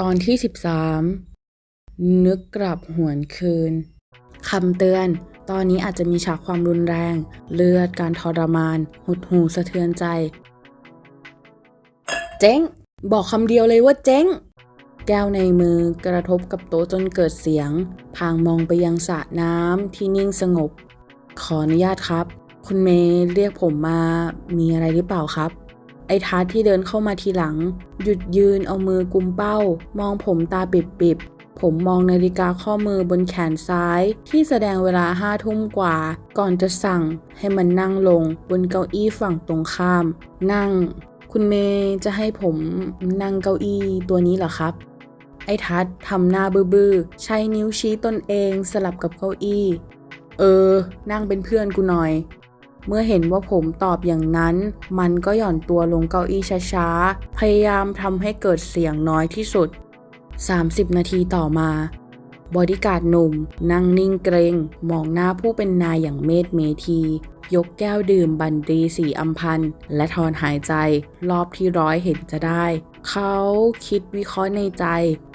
ตอนที่ 13 นึกกลับหวนคืนคำเตือน ตอนนี้อาจจะมีฉากความรุนแรง เลือดการทรมาน หดหูสะเทือนใจ เจ๊ง บอกคำเดียวเลยว่าเจ๊ง แก้วในมือกระทบกับโต๊ะจนเกิดเสียง พางมองไปยังสระน้ำที่นิ่งสงบ ขออนุญาตครับ คุณเมย์เรียกผมมา มีอะไรหรือเปล่าครับ ไอ้ทัศที่เดินเข้ามาทีหลัง หยุดยืนเอามือกุมเป้า มองผมตาปิบๆ ผมมองนาฬิกาข้อมือบนแขนซ้าย ที่แสดงเวลาห้าทุ่มกว่า ก่อนจะสั่งให้มันนั่งลง บนเก้าอี้ฝั่งตรงข้าม นั่ง คุณเมย์จะให้ผมนั่งเก้าอี้ตัวนี้เหรอครับไอ้ทัศทำหน้าบื้อๆ ใช้นิ้วชี้ตนเองสลับกับเก้าอี้ เออ นั่งเป็นเพื่อนกูหน่อย เมื่อเห็นว่าผมตอบอย่างนั้น มันก็หย่อนตัวลงเก้าอี้ช้าๆ พยายามทำให้เกิดเสียงน้อยที่สุด 30 นาทีต่อมา บอดี้การ์ดหนุ่ม นั่งนิ่งเกรง มองหน้าผู้เป็นนายอย่างเมธเมทียกแก้วดื่มบันดีสีอัมพันและถอนหายใจ รอบที่ร้อยเห็นจะได้ เขาคิดวิเคราะห์ในใจ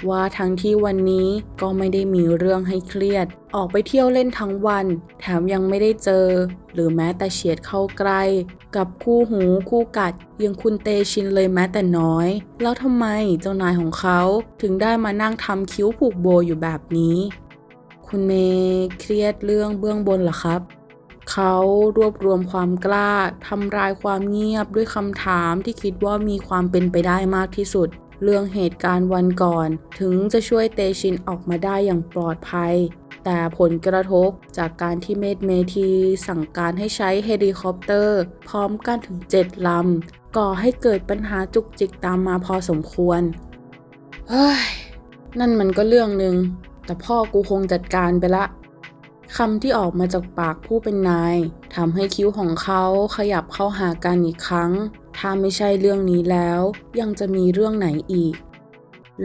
ว่าทั้งที่วันนี้ก็ไม่ได้มีเรื่องให้เครียด ออกไปเที่ยวเล่นทั้งวัน แถมยังไม่ได้เจอ หรือแม้แต่เฉียดเข้าใกล้ กับคู่หูคู่กัดยังคุณเตชินเลยแม้แต่น้อย แล้วทำไมเจ้านายของเขาถึงได้มานั่งทำคิ้วผูกโบอยู่แบบนี้ คุณเมย์เครียดเรื่องเบื้องบนเหรอครับ เขารวบรวมความกล้าทำลายความเงียบด้วยคำถามที่คิดว่ามีความเป็นไปได้มากที่สุด เรื่องเหตุการณ์วันก่อน ถึงจะช่วยเตชินออกมาได้อย่างปลอดภัย แต่ผลกระทบจากการที่เมดเมทีสั่งการให้ใช้เฮลิคอปเตอร์ พร้อมกันถึง 7 ลำ ก่อให้เกิดปัญหาจุกจิกตามมาพอสมควร เฮ้ย นั่นมันก็เรื่องหนึ่งแต่พ่อกูคงจัดการไปละ คำที่ออกมาจากปากผู้เป็นนายทำให้คิ้วของเขาขยับเข้าหากันอีกครั้ง ถ้าไม่ใช่เรื่องนี้แล้ว ยังจะมีเรื่องไหนอีก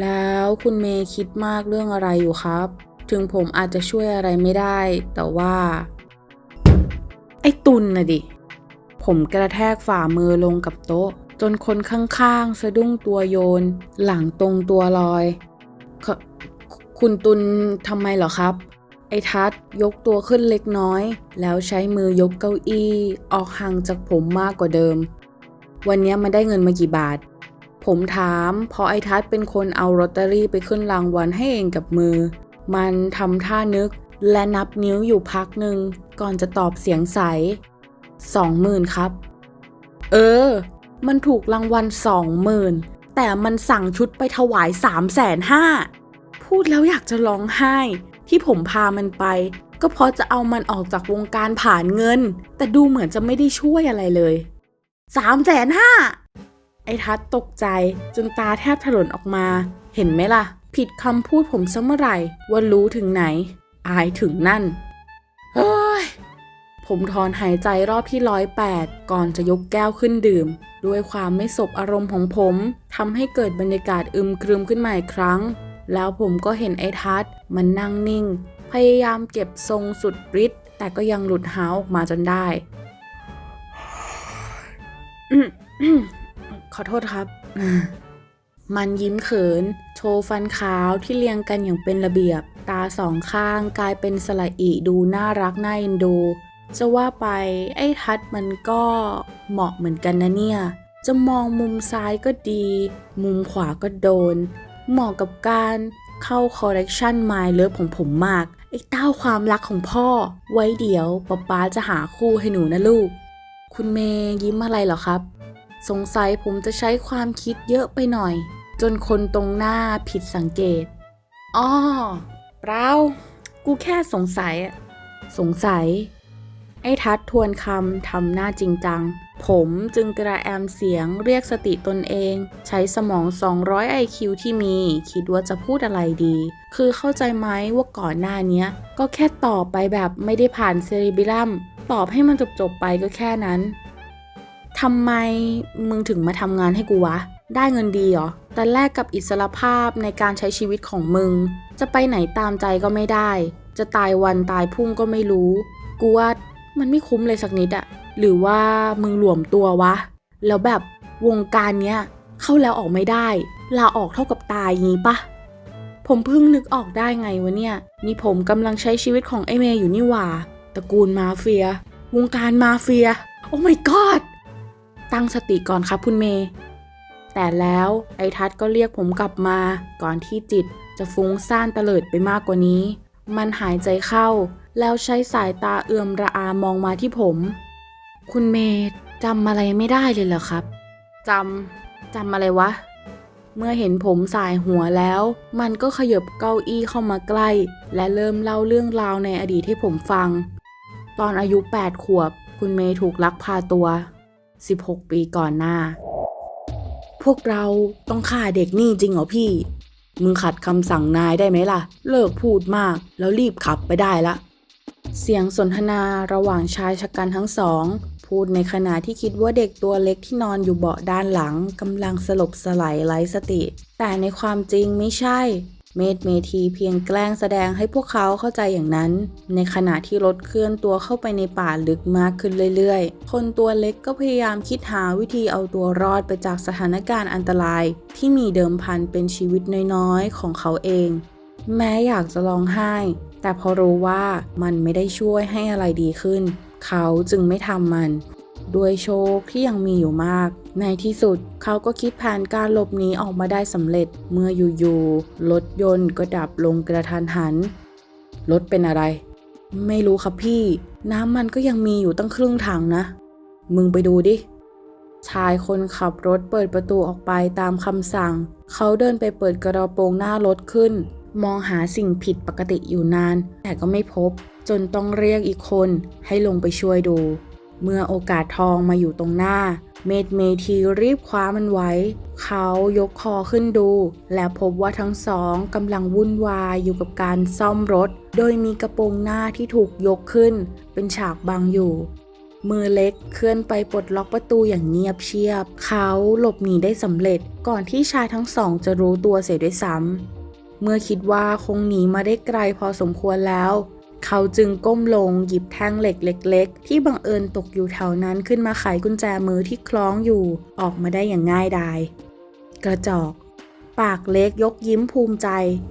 แล้วคุณเมย์คิดมากเรื่องอะไรอยู่ครับ ถึงผมอาจจะช่วยอะไรไม่ได้ แต่ว่า ไอ้ตุนนะดิ ผมกระแทกฝ่ามือลงกับโต๊ะ จนคนข้างๆ สะดุ้งตัวโยน หลังตรงตัวลอย คุณตุนทำไมเหรอครับ ไอ้ทัศน์ยกตัวขึ้นเล็กน้อย แล้วใช้มือยกเก้าอี้ ออกห่างจากผมมากกว่าเดิม วันนี้มันได้เงินมากี่บาท ผมถามเพราะไอ้ทัศน์เป็นคนเอาลอตเตอรี่ไปขึ้นรางวัลให้เองกับมือ มันทำท่านึกและนับนิ้วอยู่พักหนึ่งก่อนจะตอบเสียงใสสองหมื่นครับ เออ มันถูกรางวัลสองหมื่นแต่มันสั่งชุดไปถวายสามแสนห้าพูดแล้วอยากจะร้องไห้ ที่ผมพามันไป ก็เพราะจะเอามันออกจากวงการผ่านเงิน แต่ดูเหมือนจะไม่ได้ช่วยอะไรเลยสามแสนห้าไอ้ทัศตกใจจนตาแทบถลนออกมา เห็นไหมล่ะ ผิดคำพูดผมซะเมื่อไหร่ว่ารู้ถึงไหน อายถึงนั่น เฮ้ย ผมถอนหายใจรอบที่ร้อยแปดก่อนจะยกแก้วขึ้นดื่ม ด้วยความไม่สบอารมณ์ของผมทำให้เกิดบรรยากาศอึมครึมขึ้นมาอีกครั้ง แล้วผมก็เห็นไอ้ทัศน์มันนั่งนิ่ง พยายามเก็บทรงสุดฤทธิ์แต่ก็ยังหลุดหาออกมาจนได้ ขอโทษครับ มันยิ้มเขิน โชว์ฟันขาวที่เรียงกันอย่างเป็นระเบียบ ตาสองข้างกลายเป็นสละอิดูน่ารักน่าเอ็นดู จะว่าไปไอ้ทัดมันก็เหมาะเหมือนกันนะเนี่ยจะมองมุมซ้ายก็ดี มุมขวาก็โดน เหมาะกับการเข้าคอลเลกชันไมล์เลิฟของผมมากไอ้เต้าความรักของพ่อ ไว้เดี๋ยวป๊าป๊าจะหาคู่ให้หนูนะลูก คุณเมย์ยิ้มอะไรเหรอครับ สงสัยผมจะใช้ความคิดเยอะไปหน่อย จนคนตรงหน้าผิดสังเกตอ้อเปล่ากูแค่สงสัยอะสงสัย ไอ้ทัดทวนคำทำหน้าจริงจัง ผมจึงกระแอมเสียงเรียกสติตนเอง ใช้สมอง 200 IQ ที่มี คิดว่าจะพูดอะไรดี คือเข้าใจไหมว่าก่อนหน้านี้ก็แค่ตอบไปแบบไม่ได้ผ่านเซริบิลัม ตอบให้มันจบๆไปก็แค่นั้นทำไมมึงถึงมาทำงานให้กูวะ ได้เงินดีเหรอ แต่แลกกับอิสรภาพในการใช้ชีวิตของมึง จะไปไหนตามใจก็ไม่ได้ จะตายวันตายพุ่งก็ไม่รู้ กูว่ามันไม่คุ้มเลยสักนิดอะ หรือว่ามึงหลวมตัววะ แล้วแบบวงการเนี้ยเข้าแล้วออกไม่ได้ ลาออกเท่ากับตายงี้ปะผมเพิ่งนึกออกได้ไงวะเนี่ย นี่ผมกำลังใช้ชีวิตของไอเมย์อยู่นี่หว่าตระกูลมาเฟีย วงการมาเฟีย โอ้ my god ตั้งสติก่อนครับคุณเมย์ แต่แล้วไอทัศน์ก็เรียกผมกลับมา ก่อนที่จิตจะฟุ้งซ่านเตลิดไปมากกว่านี้ มันหายใจเข้า แล้วใช้สายตาเอื่อมระอามองมาที่ผม คุณเมย์จำอะไรไม่ได้เลยเหรอครับจำจำอะไรวะ เมื่อเห็นผมสายหัวแล้ว มันก็ขยบเก้าอี้เข้ามาใกล้ และเริ่มเล่าเรื่องราวในอดีตให้ผมฟัง ตอนอายุ 8 ขวบ คุณเมย์ถูกลักพาตัว 16 ปีก่อนหน้า พวกเราต้องฆ่าเด็กนี่จริงเหรอพี่ มึงขัดคำสั่งนายได้ไหมล่ะ เลิกพูดมากแล้วรีบขับไปได้ละเสียงสนทนาระหว่างชายชะกันทั้งสอง พูดในขณะที่คิดว่าเด็กตัวเล็กที่นอนอยู่เบาะด้านหลังกำลังสลบสลายไร้สติ แต่ในความจริงไม่ใช่ เมธเมทีเพียงแกล้งแสดงให้พวกเขาเข้าใจอย่างนั้น ในขณะที่รถเคลื่อนตัวเข้าไปในป่าลึกมากขึ้นเรื่อยๆ คนตัวเล็กก็พยายามคิดหาวิธีเอาตัวรอดไปจากสถานการณ์อันตราย ที่มีเดิมพันเป็นชีวิตน้อยๆของเขาเอง แม้อยากจะร้องไห้แต่พอรู้ว่ามันไม่ได้ช่วยให้อะไรดีขึ้น เขาจึงไม่ทำมัน ด้วยโชคที่ยังมีอยู่มาก ในที่สุดเขาก็คิดแผนการหลบหนีออกมาได้สำเร็จเมื่ออยู่ๆรถยนต์ก็ดับลงกระทันหัน รถเป็นอะไร ไม่รู้ครับพี่ น้ำมันก็ยังมีอยู่ตั้งครึ่งถังนะ มึงไปดูดิชายคนขับรถเปิดประตูออกไปตามคำสั่ง เขาเดินไปเปิดกระโปรงหน้ารถขึ้น มองหาสิ่งผิดปกติอยู่นาน แต่ก็ไม่พบ จนต้องเรียกอีกคนให้ลงไปช่วยดู เมื่อโอกาสทองมาอยู่ตรงหน้า เมดเมทีรีบคว้ามันไว้ เขายกคอขึ้นดู และพบว่าทั้งสองกำลังวุ่นวายอยู่กับการซ่อมรถ โดยมีกระโปรงหน้าที่ถูกยกขึ้น เป็นฉากบังอยู่มือเล็กเคลื่อนไปปลดล็อกประตูอย่างเงียบเชียบ เขาหลบหนีได้สำเร็จก่อนที่ชายทั้งสองจะรู้ตัวเสียด้วยซ้ำ เมื่อคิดว่าคงหนีมาได้ไกลพอสมควรแล้ว เขาจึงก้มลงหยิบแท่งเหล็กเล็ก ๆ ที่บังเอิญตกอยู่แถวนั้นขึ้นมาไขกุญแจมือที่คล้องอยู่ออกมาได้อย่างง่ายดาย กระจอก ปากเล็กยกยิ้มภูมิใจ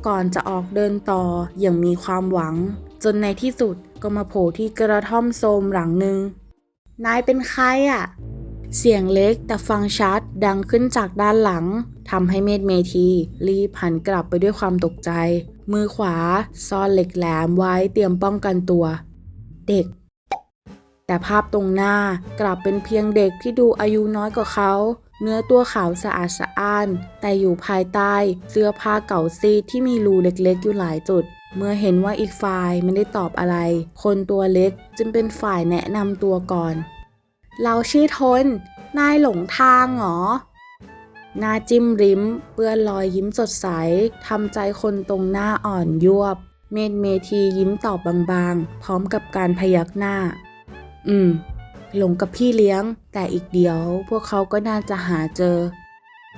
ก่อนจะออกเดินต่ออย่างมีความหวัง จนในที่สุดก็มาโผล่ที่กระท่อมโทรมหลังหนึ่งนายเป็นใครอะ่ะ เสียงเล็กแต่ฟังชัดดังขึ้นจากด้านหลังทำให้เมธเมทีรีบหันกลับไปด้วยความตกใจ มือขวาซ่อนเหล็กแหลมไว้เตรียมป้องกันตัว เด็ก แต่ภาพตรงหน้ากลับเป็นเพียงเด็กที่ดูอายุน้อยกว่าเขา เนื้อตัวขาวสะอาดสะอ้าน แต่อยู่ภายใต้เสื้อผ้าเก่าซีที่มีรูเล็กๆอยู่หลายจุดเมื่อเห็นว่าอีกฝ่ายไม่ได้ตอบอะไร คนตัวเล็กจึงเป็นฝ่ายแนะนำตัวก่อน เราชื่อทน นายหลงทางเหรอ หน้าจิ้มริม เปื้อนรอยยิ้มสดใส ทำใจคนตรงหน้าอ่อนยวบ เมธเมทียิ้มตอบบางๆ พร้อมกับการพยักหน้า อืม หลงกับพี่เลี้ยง แต่อีกเดียว พวกเขาก็น่าจะหาเจอ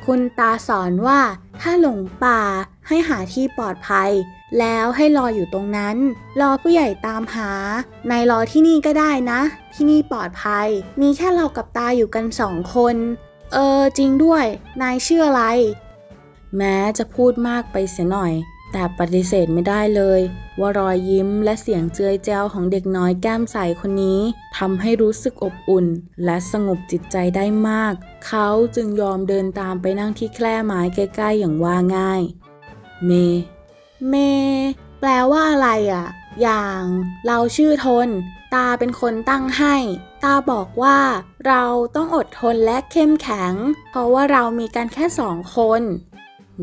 คุณตาสอนว่าถ้าหลงป่าให้หาที่ปลอดภัย แล้วให้รออยู่ตรงนั้น รอผู้ใหญ่ตามหา นายรอที่นี่ก็ได้นะ ที่นี่ปลอดภัย มีแค่เรากับตาอยู่กันสองคน เออจริงด้วย นายชื่ออะไร แม้จะพูดมากไปเสียหน่อย แต่ปฏิเสธไม่ได้เลย ว่ารอยยิ้มและเสียงเจือยแจ้วของเด็กน้อยแก้มใสคนนี้ทำให้รู้สึกอบอุ่น และสงบจิตใจได้มาก เขาจึงยอมเดินตามไปนั่งที่แคร่ไม้ใกล้ๆอย่างว่าง่าย เม เม แปลว่าอะไรอะ อย่างเราชื่อทน ตาเป็นคนตั้งให้ ตาบอกว่าเราต้องอดทนและเข้มแข็ง เพราะว่าเรามีกันแค่สองคน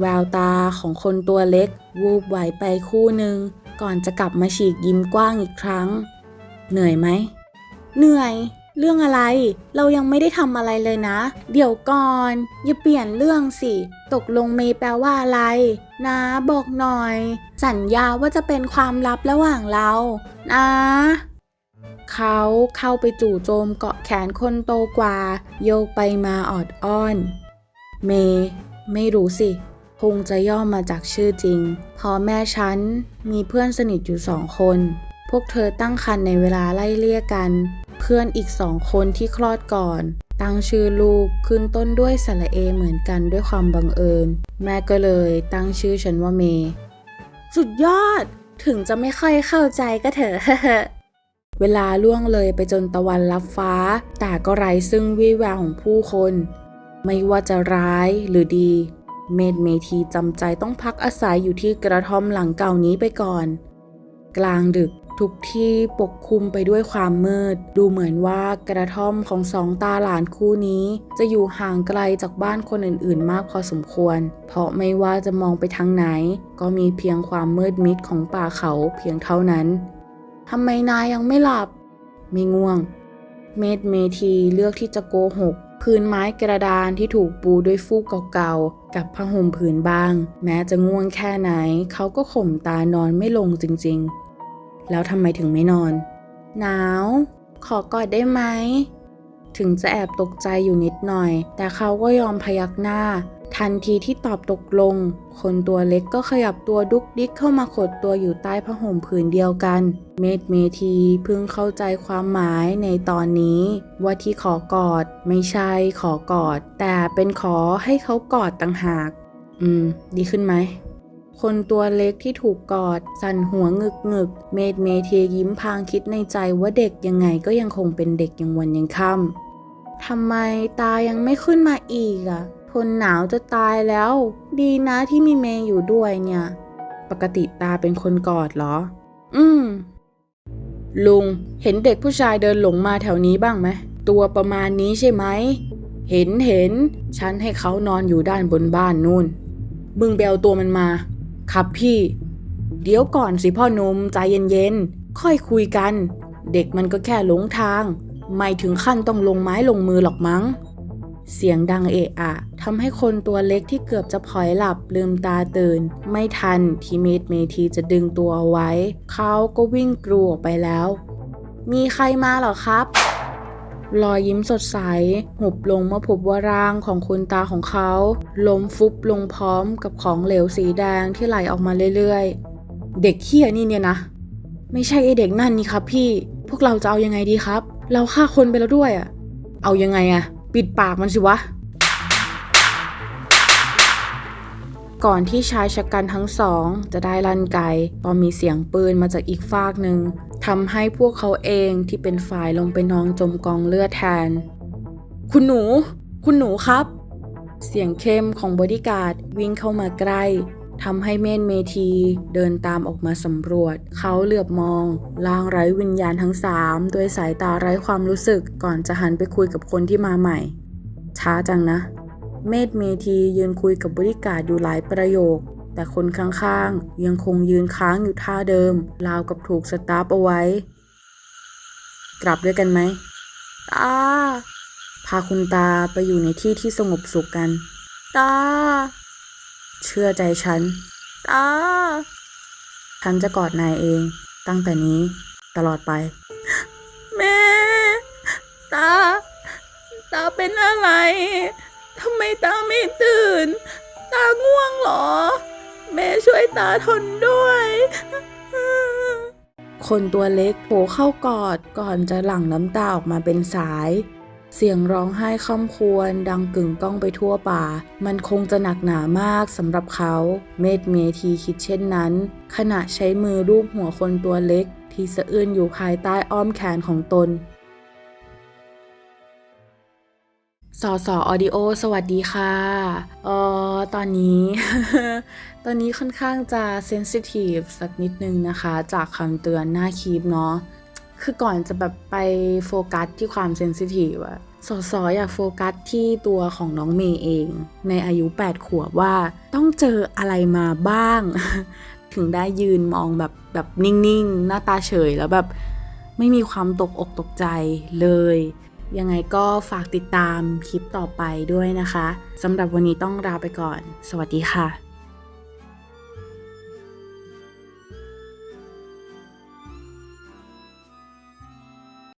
แววตาของคนตัวเล็ก วูบไหวไปคู่หนึ่งก่อนจะกลับมาฉีกยิ้มกว้างอีกครั้ง เหนื่อยไหม เหนื่อย เรื่องอะไร เรายังไม่ได้ทำอะไรเลยนะ เดี๋ยวก่อน อย่าเปลี่ยนเรื่องสิ ตกลงเมย์แปลว่าอะไร นะบอกหน่อย สัญญาว่าจะเป็นความลับระหว่างเรา นะเขาเข้าไปจู่โจมเกาะแขนคนโตกว่า โยกไปมาออดอ้อน เมย์ไม่รู้สิ คงจะย่อมาจากชื่อจริง พอแม่ฉันมีเพื่อนสนิทอยู่สองคน พวกเธอตั้งครรภ์ในเวลาไล่เลี่ยกัน เพื่อนอีกสองคนที่คลอดก่อน ตั้งชื่อลูกขึ้นต้นด้วยสระเอเหมือนกันด้วยความบังเอิญ แม่ก็เลยตั้งชื่อฉันว่าเมย์สุดยอด ถึงจะไม่ค่อยเข้าใจก็เถอะเวลาล่วงเลยไปจนตะวันรับฟ้า แต่ก็ไร้ซึ่งวี่แววของผู้คน ไม่ว่าจะร้ายหรือดี เมดเมทีจำใจต้องพักอาศัยอยู่ที่กระท่อมหลังเก่านี้ไปก่อน กลางดึกทุกที่ปกคลุมไปด้วยความมืด ดูเหมือนว่ากระท่อมของสองตาหลานคู่นี้ จะอยู่ห่างไกลจากบ้านคนอื่นๆ มากพอสมควร เพราะไม่ว่าจะมองไปทางไหน ก็มีเพียงความมืดมิดของป่าเขาเพียงเท่านั้นทำไมนายยังไม่หลับ ไม่ง่วง เมดเมทีเลือกที่จะโกหก พื้นไม้กระดานที่ถูกปูด้วยฟูกเก่าๆ กับผ้าห่มผืนบาง แม้จะง่วงแค่ไหน เขาก็ข่มตานอนไม่ลงจริงๆ แล้วทำไมถึงไม่นอน หนาว ขอกอดได้ไหม ถึงจะแอบตกใจอยู่นิดหน่อย แต่เขาก็ยอมพยักหน้า ทันทีที่ตอบตกลง คนตัวเล็กก็ขยับตัวดุกดิกเข้ามาขดตัวอยู่ใต้ผ้าห่มผืนเดียวกัน เมดเมทีเพิ่งเข้าใจความหมายในตอนนี้ ว่าที่ขอกอดไม่ใช่ขอกอด แต่เป็นขอให้เขากอดต่างหาก อืม ดีขึ้นไหมคนตัวเล็กที่ถูกกอด สั่นหัวงึกงึก เมดเมเทียิ้มพางคิดในใจว่าเด็กยังไงก็ยังคงเป็นเด็กยังวันยังค่ำทำไมตายังไม่ขึ้นมาอีกอะ ทนหนาวจะตายแล้ว ดีนะที่มีเมย์อยู่ด้วยเนี่ย ปกติตาเป็นคนกอดเหรอ อืม ลุง เห็นเด็กผู้ชายเดินหลงมาแถวนี้บ้างไหม ตัวประมาณนี้ใช่ไหม เห็นเห็น ฉันให้เขานอนอยู่ด้านบนบ้านนู่น มึงไปเอาตัวมันมา ครับพี่ เดี๋ยวก่อนสิพ่อหนมใจเย็นๆ ค่อยคุยกัน เด็กมันก็แค่หลงทาง ไม่ถึงขั้นต้องลงไม้ลงมือหรอกมั้ง เสียงดังเอะอะทำให้คนตัวเล็กที่เกือบจะพลอยหลับลืมตาตื่น ไม่ทันที่เมดเมทีจะดึงตัวเอาไว้ เขาก็วิ่งกรูออกไปแล้ว มีใครมาหรอครับรอยยิ้มสดใส หุบลงเมื่อพบว่าร่างของคุณตาของเขาล้มฟุบลงพร้อมกับของเหลวสีแดงที่ไหลออกมาเรื่อยๆ เด็กเฮี้ยนี่เนี่ยนะ ไม่ใช่ไอเด็กนั่นนี่ครับพี่ พวกเราจะเอายังไงดีครับ เราฆ่าคนไปแล้วด้วยอะเอายังไงอะ ปิดปากมันสิวะ ก่อนที่ชายชะกันทั้งสอง จะได้ลั่นไกพอมีเสียงปืนมาจากอีกฟากหนึ่งทำให้พวกเขาเองที่เป็นฝ่ายลงไปนองจมกองเลือดแทน คุณหนู คุณหนูครับ เสียงเข้มของบอดี้การ์ดวิ่งเข้ามาใกล้ ทำให้เมนเมทีเดินตามออกมาสำรวจ เขาเหลือบมองล่างไร้วิญญาณทั้งสามด้วยสายตาไร้ความรู้สึกก่อนจะหันไปคุยกับคนที่มาใหม่ ช้าจังนะ เมดเมทียืนคุยกับบริการอยู่หลายประโยค แต่คนข้างๆ ยังคงยืนค้างอยู่ท่าเดิม ราวกับถูกสตาร์ฟเอาไว้ กลับด้วยกันไหมตาพาคุณตาไปอยู่ในที่ที่สงบสุขกัน ตา เชื่อใจฉันตาฉันจะกอดนายเอง ตั้งแต่นี้ตลอดไป แม่ ตา ตาเป็นอะไรทำไมตาไม่ตื่น ตาง่วงเหรอ แม่ช่วยตาทนด้วย คนตัวเล็กโผล่เข้ากอดก่อนจะหลั่งน้ำตาออกมาเป็นสาย เสียงร้องไห้ค่ำควรดังกึ่งก้องไปทั่วป่า มันคงจะหนักหนามากสำหรับเขา เมดเมทีคิดเช่นนั้น ขณะใช้มือรูปหัวคนตัวเล็ก ที่สะอื้นอยู่ภายใต้อ้อมแขนของตนสอสอออดิโอ สวัสดีค่ะเอ่อตอนนี้ ตอนนี้ค่อนข้างจะเซนซิทีฟสักนิดนึงนะคะ จากคำเตือนหน้าคลิปเนาะ คือก่อนจะแบบไปโฟกัสที่ความเซนซิทีฟอะสอสออยากโฟกัสที่ตัวของน้องเมย์เอง ในอายุ 8 ขวบว่าต้องเจออะไรมาบ้าง ถึงได้ยืนมองแบบแบบนิ่งๆ หน้าตาเฉยแล้วแบบไม่มีความตกอกตกใจเลย ยังไงก็ฝากติดตามคลิปต่อไปด้วยนะคะสำหรับวันนี้ต้องลาไปก่อน สวัสดีค่ะ